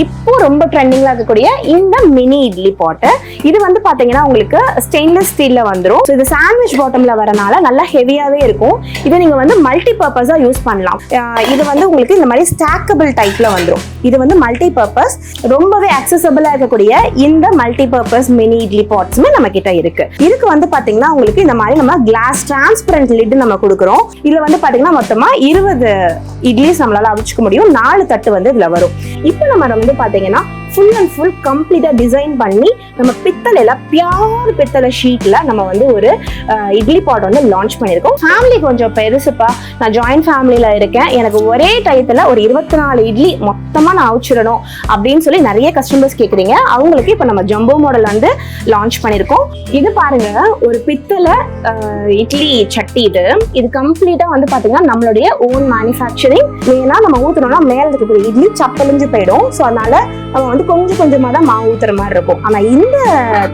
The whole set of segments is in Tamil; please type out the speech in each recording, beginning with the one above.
இப்போ ரொம்ப ட்ரெண்டிங்ல இருக்கக்கூடிய இந்த மினி இட்லி பாட்டு இது வந்து பாத்தீங்கன்னா உங்களுக்கு ஸ்டெயின்லெஸ் ஸ்டீல்ல வந்துரும். இது சாண்ட்விச் பாட்டம்ல வரனால நல்லா ஹெவியாவே இருக்கும். இதை நீங்க வந்து மல்டி பர்பஸா யூஸ் பண்ணலாம் இது வந்து உங்களுக்கு இந்த மாதிரி ஸ்டாக்கபிள் டைப்ல வந்துரும். இது வந்து மல்டி பர்பஸ் ரொம்பவே அக்சசபிளா இருக்கக்கூடிய இந்த மல்டி பர்பஸ் மினி இட்லி பாட்ஸுமே நம்ம கிட்ட இருக்கு. இதுக்கு வந்து பாத்தீங்கன்னா உங்களுக்கு இந்த மாதிரி நம்ம கிளாஸ் டிரான்ஸ்பரண்ட் லிட் நம்ம கொடுக்குறோம். இதுல வந்து பாத்தீங்கன்னா மொத்தமா இருபது இட்லிஸ் நம்மளால அவிச்சுக்க முடியும். நாலு தட்டு வந்து இதுல வரும். இப்போ நம்ம வந்து பாத்தீங்கன்னா ஃபுல் அண்ட் ஃபுல் கம்ப்ளீட்டாக டிசைன் பண்ணி நம்ம பித்தளையில் பியார் பித்தளை ஷீட்டில் நம்ம வந்து ஒரு இட்லி பாட் வந்து லான்ச் பண்ணியிருக்கோம். ஃபேமிலி கொஞ்சம் பெருசுப்பா. நான் ஜாயிண்ட் ஃபேமிலியில் இருக்கேன். எனக்கு ஒரே டயத்தில் ஒரு இருபத்தி நாலு இட்லி மொத்தமாக நான் அவிச்சிடணும் அப்படின்னு சொல்லி நிறைய கஸ்டமர்ஸ் கேட்குறீங்க அவங்களுக்கு இப்போ நம்ம ஜம்போ மாடல் வந்து லான்ச் பண்ணியிருக்கோம். இது பாருங்க ஒரு பித்தளை இட்லி சட்டி இது. இது கம்ப்ளீட்டாக வந்து பார்த்தீங்கன்னா நம்மளுடைய ஓன் மேனுஃபேக்சரிங் ஏன்னா நம்ம ஊற்றணும்னா மேலே இருக்கக்கூடிய இட்லி சப்பலிஞ்சு போயிடும். ஸோ அதனால நம்ம வந்து கொஞ்சம் கொஞ்சமாக தான் மாவு ஊற்றுற மாதிரி இருக்கும். ஆனா இந்த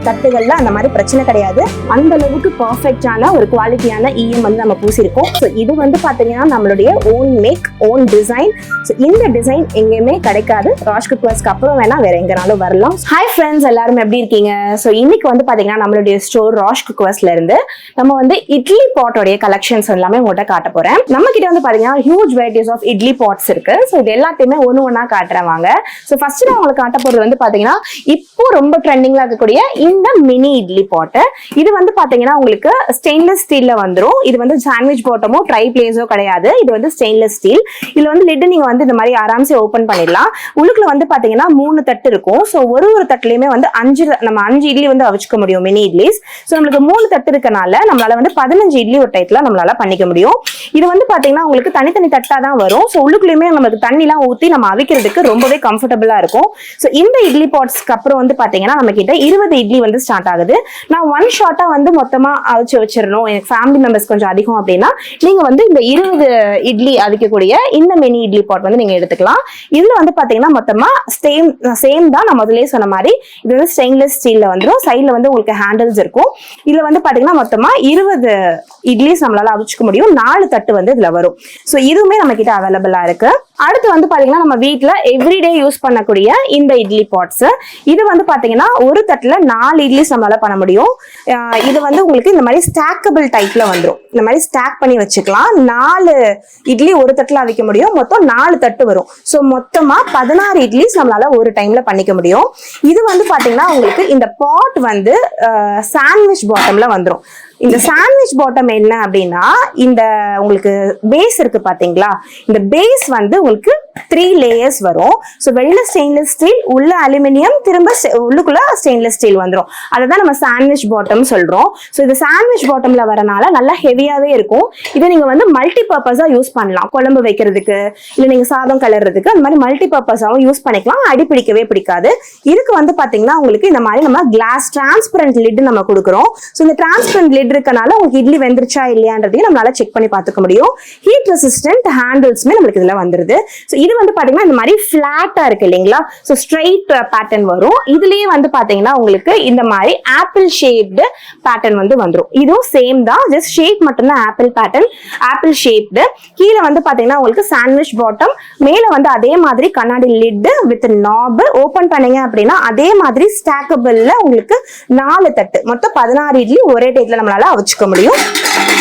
தட்டுகள்ல அந்த மாதிரி பிரச்சனை கிடையாது. அந்த அளவுக்கு பர்ஃபெக்டான ஒரு குவாலிட்டியான ஈயம் வந்து நம்ம பூசியிருக்கோம் ஸோ இது வந்து பாத்தீங்கன்னா நம்மளுடைய own make own design so இந்த டிசைன் எங்கேயுமே கிடைக்காது. ராஷ் குக்வர்ஸ்க்கு அப்புறம் வேணா வேற எங்கனாலும் வரலாம். ஹாய் ஃப்ரெண்ட்ஸ் எல்லாரும் எப்படி இருக்கீங்க? ஸோ இன்னைக்கு வந்து பாத்தீங்கன்னா நம்மளுடைய ஸ்டோர் ராஷ் குக்வர்ஸ்ல இருந்து நம்ம வந்து இட்லி பாட்டோடைய கலெக்ஷன்ஸ் எல்லாமே உங்கள்கிட்ட காட்ட போறேன். நம்ம கிட்ட வந்து பாத்தீங்கன்னா huge varieties of idli pots இருக்கு. ஸோ இது எல்லாத்தையுமே ஒன்று ஒன்றா காட்டுறேன் வாங்க. ஸோ ஃபர்ஸ்ட் நான் உங்களுக்கு காட்ட போறது வந்து பாத்தீங்கன்னா இப்போ ரொம்ப ட்ரெண்டிங்ல இருக்கக்கூடிய இந்த மினி இட்லி பாட்டு. இது வந்து பாத்தீங்கன்னா உங்களுக்கு ஸ்டெயின்லெஸ் ஸ்டீல்ல வந்துரும். இது வந்து சாண்ட்விச் பாட்டமோ ட்ரை பிளேஸோ கிடையாது. இது வந்து ஸ்டெயின்லெஸ் ஸ்டீல் இதுல வந்து லிட்டு நீங்க வந்து இந்த மாதிரி ஆராம்சே ஓபன் பண்ணிடலாம். உள்ளுக்குள்ள வந்து பாத்தீங்கன்னா மூணு தட்டு இருக்கும். ஸோ ஒரு ஒரு தட்டுலயுமே வந்து அஞ்சு நம்ம அஞ்சு இட்லி வந்து அவிச்சுக்க முடியும் மினி இட்லிஸ் ஸோ நம்மளுக்கு மூணு தட்டு இருக்கனால நம்மளால வந்து பதினஞ்சு இட்லி ஒரு டயத்துல நம்மளால பண்ணிக்க முடியும். இது வந்து பாத்தீங்கன்னா உங்களுக்கு தனித்தனி தட்டா தான் வரும். ஸோ உள்ளுக்குள்ளயுமே நம்மளுக்கு தண்ணிலாம் ஊத்தி நம்ம அவிக்கிறதுக்கு ரொம்பவே கம்ஃபர்டபுளா இருக்கும். ஸோ இந்த இட்லி பாட்ஸ்க்கு அப்புறம் வந்து பார்த்தீங்கன்னா நம்ம கிட்ட இருபது இட்லி வந்து ஸ்டார்ட் ஆகுது. நான் ஒன் ஷார்ட்டாக வந்து மொத்தமாக அவிச்சு வச்சிடணும். எனக்கு ஃபேமிலி மெம்பர்ஸ் கொஞ்சம் அதிகம் அப்படின்னா நீங்கள் வந்து இந்த இருபது இட்லி அவிக்கக்கூடிய இந்த மினி இட்லி பாட் வந்து நீங்கள் எடுத்துக்கலாம். இதில் வந்து பார்த்தீங்கன்னா மொத்தமாக சேம் சேம் தான். நான் முதல்லயே சொன்ன மாதிரி இது வந்து ஸ்டெயின்லெஸ் ஸ்டீலில் வந்துடும் சைடில் வந்து உங்களுக்கு ஹேண்டில்ஸ் இருக்கும். இதில் வந்து பார்த்தீங்கன்னா மொத்தமாக இருபது இட்லிஸ் நம்மளால அவிச்சுக்க முடியும். நாலு தட்டு வந்து இதுல வரும். ஸோ இதுவுமே நம்ம கிட்ட அவைலபிளா இருக்கு. அடுத்து வந்து பாத்தீங்கன்னா நம்ம வீட்டுல எவ்ரிடே யூஸ் பண்ணக்கூடிய இந்த இட்லி பாட்ஸ் இது வந்து பாத்தீங்கன்னா ஒரு தட்டுல நாலு இட்லிஸ் நம்மளால பண்ண முடியும். இது வந்து உங்களுக்கு இந்த மாதிரி ஸ்டாக்கபிள் டைப்ல வந்துடும் இந்த மாதிரி ஸ்டாக் பண்ணி வச்சுக்கலாம். நாலு இட்லி ஒரு தட்டுல அவிக்க முடியும். மொத்தம் நாலு தட்டு வரும். ஸோ மொத்தமா பதினாறு இட்லிஸ் நம்மளால ஒரு டைம்ல பண்ணிக்க முடியும். இது வந்து பாத்தீங்கன்னா உங்களுக்கு இந்த பாட் வந்து சாண்ட்விச் பாட்டம்ல வந்துரும். இந்த சாண்ட்விச் பாட்டம் என்ன அப்படின்னா இந்த உங்களுக்கு பேஸ் இருக்கு பாத்தீங்களா? இந்த பேஸ் வந்து உங்களுக்கு த்ரீ லேயர்ஸ் வரும். ஸோ வெளியில ஸ்டெயின்லெஸ் ஸ்டீல் உள்ள அலுமினியம் திரும்ப உள்ளுக்குள்ள ஸ்டெயின்லெஸ் ஸ்டீல் வந்துடும் அதை தான் நம்ம சாண்ட்விச் பாட்டம் சொல்றோம். ஸோ இது சாண்ட்விச் பாட்டம்ல வரனால நல்லா ஹெவியாவே இருக்கும். இதை நீங்க வந்து மல்டி பர்பஸா யூஸ் பண்ணலாம். குழம்பு வைக்கிறதுக்கு இல்லை நீங்க சாதம் கலர்றதுக்கு அந்த மாதிரி மல்டி பர்பஸாகவும் யூஸ் பண்ணிக்கலாம். அடி பிடிக்கவே பிடிக்காது. இதுக்கு வந்து பாத்தீங்கன்னா உங்களுக்கு இந்த மாதிரி நம்ம கிளாஸ் டிரான்ஸ்பரண்ட் லிட் நம்ம கொடுக்குறோம். ஸோ இந்த டிரான்ஸ்பரண்ட் லிட் இருக்கனால உங்களுக்கு இட்லி வெந்துருச்சா இல்லையான்றதையும் நம்மளால செக் பண்ணி பார்த்துக்க முடியும். ஹீட் ரெசிஸ்டன்ட் ஹேண்டில்ஸ்மே நம்மளுக்கு இதுல வந்துருது. ஸோ இது வந்து பாத்தீங்கன்னா இந்த மாதிரி ஃபிளாட்டா இருக்கு இல்லைங்களா? ஸோ ஸ்ட்ரைட் பேட்டர்ன் வரும். இதுலயே வந்து பாத்தீங்கன்னா உங்களுக்கு இந்த மாதிரி ஆப்பிள் ஷேப்டு பேட்டர்ன் வந்து வந்துரும். இதுவும் சேம் தான். ஜஸ்ட் ஷேப் மட்டும்தான் ஆப்பிள் பேட்டர்ன் ஆப்பிள் ஷேப்டு கீழே வந்து பாத்தீங்கன்னா உங்களுக்கு சாண்ட்விச் பாட்டம் மேல வந்து அதே மாதிரி கண்ணாடி லிட் வித் நாப் ஓபன் பண்ணீங்க அப்படின்னா அதே மாதிரி ஸ்டாக்கபிள்ல உங்களுக்கு நாலு தட்டு. மொத்தம் பதினாறு இட்லி ஒரே டேட்ல நம்மளால அவிச்சுக்க முடியும்.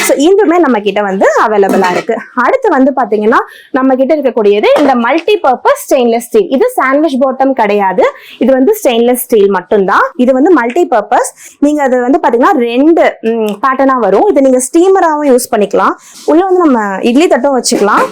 ஸோ இதுவுமே நம்ம கிட்ட வந்து அவைலபிளா இருக்கு. அடுத்து வந்து பாத்தீங்கன்னா நம்ம கிட்ட இருக்கக்கூடியது இந்த மல்டி பர்பஸ் ஸ்டெயின்லெஸ் ஸ்டீல் இது சாண்ட்விச் பாட்டம் கிடையாது. இது வந்து ஸ்டெயின்லெஸ் ஸ்டீல் மட்டும்தான். இது வந்து மல்டி பர்பஸ் நீங்க அது வந்து பாத்தீங்கன்னா ரெண்டு பேட்டர்னா வரும். இது நீங்க ஸ்டீமராகவும் யூஸ் பண்ணிக்கலாம். உள்ள வந்து நம்ம இட்லி தட்டும் வச்சுக்கலாம்.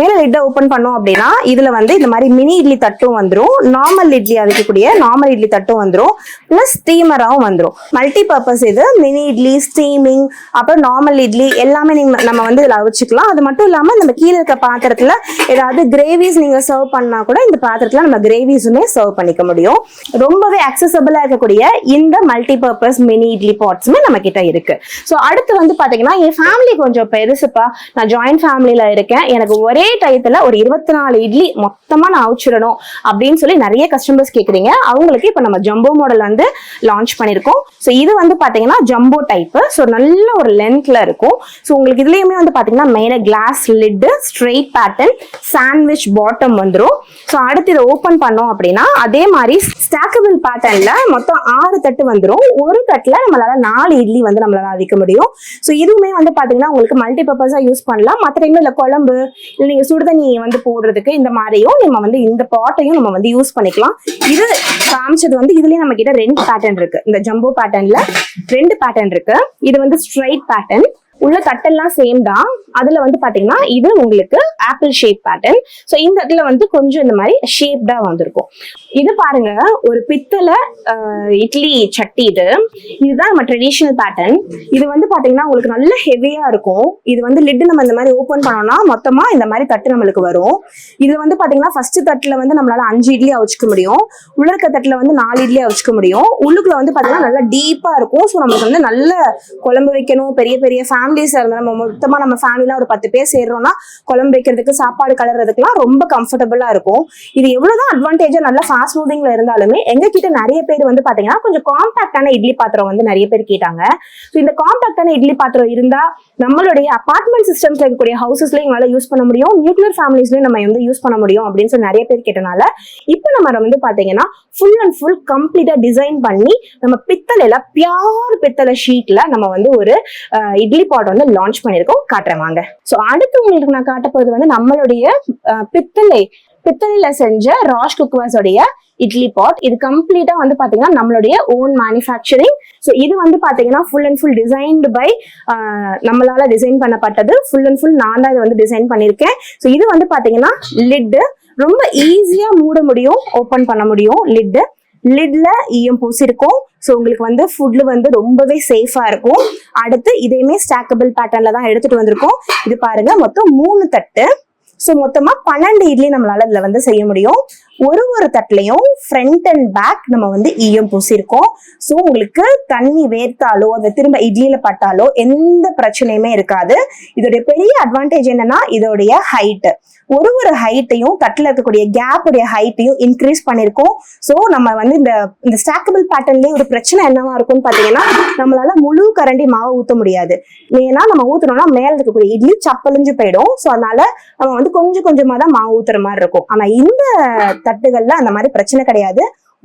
மேல லிட்டை ஓபன் பண்ணோம் அப்படின்னா இதுல வந்து இந்த மாதிரி மினி இட்லி தட்டும் வந்துடும் நார்மல் இட்லி அரைக்கக்கூடிய நார்மல் இட்லி தட்டும் வந்துடும் பிளஸ் ஸ்டீமராகவும் வந்துடும் மல்டி பர்பஸ் இது மினி இட்லி ஸ்டீமிங் அப்புறம் நார்மல் இட்லி எல்லாமே நீங்க நம்ம வந்து இதுல அவிச்சுக்கலாம். அது மட்டும் இல்லாம நம்ம கீழே இருக்க பாத்திரத்துல ஏதாவது கிரேவிஸ் நீங்க சர்வ் பண்ணா கூட இந்த பாத்திரத்துல நம்ம கிரேவிஸுமே சர்வ் பண்ணிக்க முடியும். ரொம்பவே அக்சசபிளா இருக்கக்கூடிய இந்த மல்டி பர்பஸ் மினி இட்லி பாட்ஸுமே நம்ம கிட்ட இருக்கு. ஸோ அடுத்து வந்து பாத்தீங்கன்னா என் ஃபேமிலி கொஞ்சம் பெருசுப்பா. நான் ஜாயிண்ட் ஃபேமிலியில இருக்கேன். எனக்கு ஒரே ஒரே டயத்துல ஒரு இருபத்தி நாலு இட்லி மொத்தமா நான் அவிச்சிடணும் அப்படின்னு சொல்லி நிறைய கஸ்டமர்ஸ் கேக்குறீங்க. அவங்களுக்கு இப்ப நம்ம ஜம்போ மாடல் வந்து லான்ச் பண்ணிருக்கோம். ஸோ இது வந்து பாத்தீங்கன்னா ஜம்போ டைப் ஸோ நல்ல ஒரு லென்த்ல இருக்கும். ஸோ உங்களுக்கு இதுலயுமே வந்து பாத்தீங்கன்னா மெயினா glass lid straight pattern sandwich bottom வந்துடும் ஸோ அடுத்து இதை ஓப்பன் பண்ணோம் அப்படின்னா அதே மாதிரி ஸ்டாக்கபிள் பேட்டர்ன்ல மொத்தம் ஆறு தட்டு வந்துடும் ஒரு தட்டுல நம்மளால நாலு இட்லி வந்து நம்மளால அவிக்க முடியும். ஸோ இதுவுமே வந்து பாத்தீங்கன்னா உங்களுக்கு மல்டி பர்பஸா யூஸ் பண்ணலாம். மற்ற டைம்ல இல்ல குழம்பு இல்லை நீங்க சுடுதண்ணி வந்து போடுறதுக்கு இந்த மாதிரியும் நம்ம வந்து இந்த பாட்டையும் நம்ம வந்து யூஸ் பண்ணிக்கலாம். இது காமிச்சது வந்து இதுலயே நம்ம கிட்ட ரெண்டு பேட்டர்ன் இருக்கு. இந்த ஜம்போ பேட்டர்ன்ல ரெண்டு பேட்டர்ன் இருக்கு. இது வந்து ஸ்ட்ரைட் பேட்டர்ன் உள்ள தட்டெல்லாம் சேம் தான். அதுல வந்து பாத்தீங்கன்னா இது உங்களுக்கு ஆப்பிள் ஷேப் பேட்டர்ன் ஸோ இந்த இடத்துல வந்து கொஞ்சம் இந்த மாதிரி ஷேப்டா வந்திருக்கும். இது பாருங்க ஒரு பித்தளை இட்லி சட்டி இது. இதுதான் நம்ம ட்ரெடிஷ்னல் பேட்டர்ன் இது வந்து பாத்தீங்கன்னா உங்களுக்கு நல்ல ஹெவியா இருக்கும். இது வந்து லிட் நம்ம இந்த மாதிரி ஓப்பன் பண்ணோம்னா மொத்தமா இந்த மாதிரி தட்டு நம்மளுக்கு வரும். இது வந்து பாத்தீங்கன்னா ஃபர்ஸ்ட் தட்டுல வந்து நம்மளால அஞ்சு இட்லி அவிச்சுக்க முடியும். உள்ள இருக்க தட்டுல வந்து நாலு இட்லி அவிச்சுக்க முடியும். உள்ளுக்குள்ள வந்து பாத்தீங்கன்னா நல்லா டீப்பா இருக்கும். ஸோ நம்மளுக்கு வந்து நல்ல குழம்பு வைக்கணும் பெரிய பெரிய ஃபேமிலிஸ் இருந்தால் நம்ம மொத்தமா நம்ம ஃபேமிலில ஒரு பத்து பேர் சேர்றோம்னா குழம்பு வைக்கிறதுக்கு சாப்பாடு கலர்றதுக்குலாம் ரொம்ப கம்ஃபர்டபுளா இருக்கும். இது எவ்வளவுதான் அட்வான்டேஜா நல்லா ஃபாஸ்ட் மூவிங்ல இருந்தாலுமே எங்ககிட்ட நிறைய பேர் வந்து பாத்தீங்கன்னா கொஞ்சம் காம்பாக்டான இட்லி பாத்திரம் வந்து நிறைய பேர் கேட்டாங்க. ஸோ இந்த காம்பாக்டான இட்லி பாத்திரம் இருந்தா நம்மளுடைய அபார்ட்மெண்ட் சிஸ்டம்ஸ்ல இருக்கக்கூடிய ஹவுசஸ்லயும் எங்களால யூஸ் பண்ண முடியும். நியூக்ளியர் ஃபேமிலிஸ்லயும் நம்ம வந்து யூஸ் பண்ண முடியும் அப்படின்னு சொல்லி நிறைய பேர் கேட்டனால இப்போ நம்ம வந்து பாத்தீங்கன்னா ஃபுல் அண்ட் ஃபுல் கம்ப்ளீட்டா டிசைன் பண்ணி நம்ம பித்தளைல பியார் பித்தளை ஷீட்ல நம்ம வந்து ஒரு இட்லி பாட் வந்து லான்ச் பண்ணியிருக்கோம். காட்டுறேன் வாங்க. ஸோ அடுத்து உங்களுக்கு நான் காட்ட போறது வந்து நம்மளுடைய பித்தளை. பித்தளையில செஞ்ச ராஷ் குக்வர்ஸோடைய இட்லி பாட் இது கம்ப்ளீட்டா வந்து பாத்தீங்கன்னா நம்மளுடைய ஓன் மேனுஃபேக்சரிங் ஸோ இது வந்து பாத்தீங்கன்னா full and full designed by நம்மளால டிசைன் பண்ணப்பட்டது. ஃபுல் அண்ட் ஃபுல் நான் தான் இது வந்து டிசைன் பண்ணியிருக்கேன். ஸோ இது வந்து பாத்தீங்கன்னா லிட்டு ரொம்ப ஈஸியா மூட முடியும் ஓப்பன் பண்ண முடியும் லிட்டு லிட்ல ஈயம் பூசிருக்கோம். ஸோ உங்களுக்கு வந்து ஃபுட்ல வந்து ரொம்பவே சேஃபா இருக்கும். அடுத்து இதையுமே ஸ்டாக்கபிள் பேட்டர்ன்ல தான் எடுத்துட்டு வந்திருக்கோம். இது பாருங்க மொத்தம் மூணு தட்டு. ஸோ மொத்தமா பன்னெண்டு இட்லி நம்மளால இதுல வந்து செய்ய முடியும். ஒரு ஒரு தட்டுலையும் ஃப்ரண்ட் அண்ட் பேக் நம்ம வந்து ஈயம் பூசியிருக்கோம். ஸோ உங்களுக்கு தண்ணி வேர்த்தாலோ அதை திரும்ப இட்லியில பட்டாலோ எந்த பிரச்சனையுமே இருக்காது. இதோடைய பெரிய அட்வான்டேஜ் என்னன்னா இதோடைய ஹைட்டு ஒரு ஒரு ஹைட்டையும் தட்டில் இருக்கக்கூடிய கேப்புடைய ஹைட்டையும் இன்க்ரீஸ் பண்ணியிருக்கோம். ஸோ நம்ம வந்து இந்த இந்த ஸ்டாக்கபிள் பேட்டர்ன்லேயே ஒரு பிரச்சனை என்னவா இருக்கும்னு பார்த்தீங்கன்னா நம்மளால முழு கரண்டி மாவு ஊற்ற முடியாது. ஏன்னா நம்ம ஊத்துனோம்னா மேலே இருக்கக்கூடிய இட்லி சப்பலிஞ்சு போயிடும். ஸோ அதனால நம்ம வந்து கொஞ்சம் கொஞ்சமாக தான் மாவு ஊற்றுற மாதிரி இருக்கும். ஆனால் இந்த தட்டுகள்ல அந்த மாதிரி பிரச்சனை கிடையாது.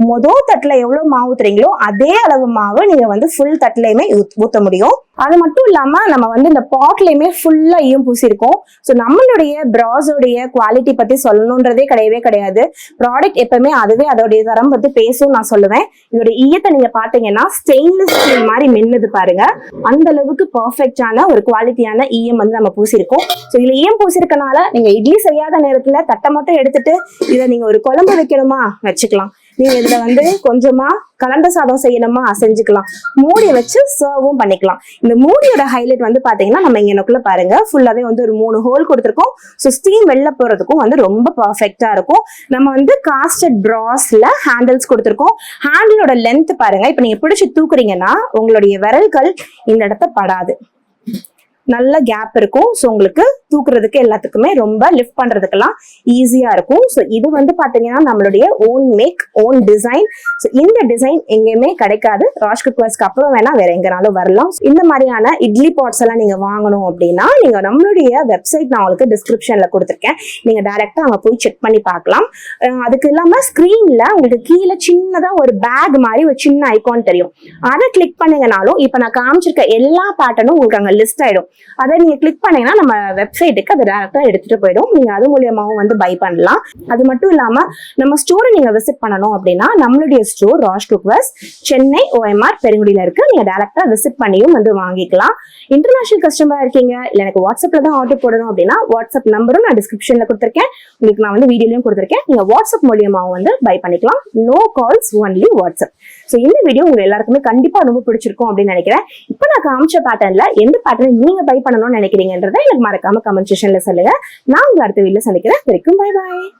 மொதல் தட்டுல எவ்வளவு மாவு ஊத்துறீங்களோ அதே அளவு மாவு நீங்க வந்து ஃபுல் தட்டுலயுமே ஊத்த முடியும். அது மட்டும் இல்லாம நம்ம வந்து இந்த பாட்லயுமே ஃபுல்லா ஈயம் பூசியிருக்கோம் ஸோ நம்மளுடைய பிராஸோடைய குவாலிட்டி பத்தி சொல்லணுன்றதே கிடையவே கிடையாது. ப்ராடக்ட் எப்பவுமே அதுவே அதோடைய தரம் பத்தி பேசும் நான் சொல்லுவேன். இதோட ஈயத்தை நீங்க பாத்தீங்கன்னா ஸ்டெயின்லெஸ் ஸ்டீல் மாதிரி மின்னுது பாருங்க. அந்த அளவுக்கு பர்ஃபெக்டான ஒரு குவாலிட்டியான ஈயம் வந்து நம்ம பூசியிருக்கோம் ஸோ இதுல ஈயம் பூசிருக்கனால நீங்க இட்லி செய்யாத நேரத்துல தட்டை மட்டும் எடுத்துட்டு இதை நீங்க ஒரு குழம்பு வைக்கணுமா? வச்சுக்கலாம். நீங்க இதுல வந்து கொஞ்சமா கலந்த சாதம் செய்யணுமா? செஞ்சுக்கலாம். மூடி வச்சு சர்வும் பண்ணிக்கலாம். இந்த மூடியோட ஹைலைட் வந்து பாத்தீங்கன்னா நம்ம இங்கனக்குள்ள பாருங்க. ஃபுல்லாவே வந்து ஒரு மூணு ஹோல் கொடுத்துருக்கோம். ஸோ ஸ்டீம் வெளில போறதுக்கும் வந்து ரொம்ப பர்ஃபெக்டா இருக்கும். நம்ம வந்து காஸ்டட் ப்ராஸ்ல ஹேண்டில்ஸ் கொடுத்துருக்கோம். ஹேண்டிலோட லென்த் பாருங்க. இப்போ நீங்க பிடிச்சி தூக்குறீங்கன்னா உங்களுடைய விரல்கள் இந்த இடத்த படாது. நல்ல கேப் இருக்கும். ஸோ உங்களுக்கு தூக்குறதுக்கு எல்லாத்துக்குமே ரொம்ப லிஃப்ட் பண்றதுக்கெல்லாம் ஈஸியா இருக்கும். ஸோ இது வந்து பாத்தீங்கன்னா நம்மளுடைய own make own design so இந்த டிசைன் எங்கேயுமே கிடைக்காது. ராஷ் குக்வர்ஸ்க்கு அப்புறம் வேணா வேற எங்கனாலும் வரலாம். இந்த மாதிரியான இட்லி பாட்ஸ் எல்லாம் நீங்க வாங்கணும் அப்படின்னா நீங்க நம்மளுடைய வெப்சைட் நான் உங்களுக்கு டிஸ்கிரிப்ஷன்ல கொடுத்துருக்கேன். நீங்க டைரக்டா அங்க போய் செக் பண்ணி பார்க்கலாம். அதுக்கு இல்லாம ஸ்கிரீன்ல உங்களுக்கு கீழே சின்னதா ஒரு பேக் மாதிரி ஒரு சின்ன ஐகான் தெரியும். அதை கிளிக் பண்ணீங்கனாலும் இப்ப நான் காமிச்சிருக்க எல்லா பேட்டர்னும் உங்களுக்கு அங்க லிஸ்ட் ஆயிடும். அதை நீங்க கிளிக் பண்ணீங்கன்னா நம்ம வெப்சைட்டுக்கு அதை டேரக்டா எடுத்துட்டு போயிடும். நீங்க அது மூலியமாவும் வந்து பை பண்ணலாம். அது மட்டும் இல்லாம நம்ம ஸ்டோரை நீங்க விசிட் பண்ணணும் அப்படின்னா நம்மளுடைய store Rash cookwares Chennai OMR பெருங்குடியில இருக்கு. நீங்க டேரக்டா விசிட் பண்ணியும் வந்து வாங்கிக்கலாம். இன்டர்நேஷனல் கஸ்டமரா இருக்கீங்க இல்ல எனக்கு வாட்ஸ்அப்ல தான் ஆர்டர் போடணும் அப்படின்னா வாட்ஸ்அப் நம்பரும் நான் டிஸ்கிரிப்ஷன்ல கொடுத்துருக்கேன். உங்களுக்கு நான் வந்து வீடியோலயும் கொடுத்துருக்கேன். நீங்க வாட்ஸ்அப் மூலியமாவும் வந்து பை பண்ணிக்கலாம். No calls only WhatsApp so இந்த வீடியோ உங்க எல்லாருக்குமே கண்டிப்பா ரொம்ப பிடிச்சிருக்கும் அப்படின்னு நினைக்கிறேன். இப்போ நான் காமிச்ச பேட்டர்ன்ல எந்த பேட்டர்ன் நீங்க பை பண்ணணும்னு நினைக்கிறீங்கன்றதை எனக்கு மறக்காம கமெண்ட் செக்ஷன்ல சொல்லுங்க. நான் உங்களை அடுத்த வீடியோ சந்திக்கிறேன். வரைக்கும் பாய் பாய்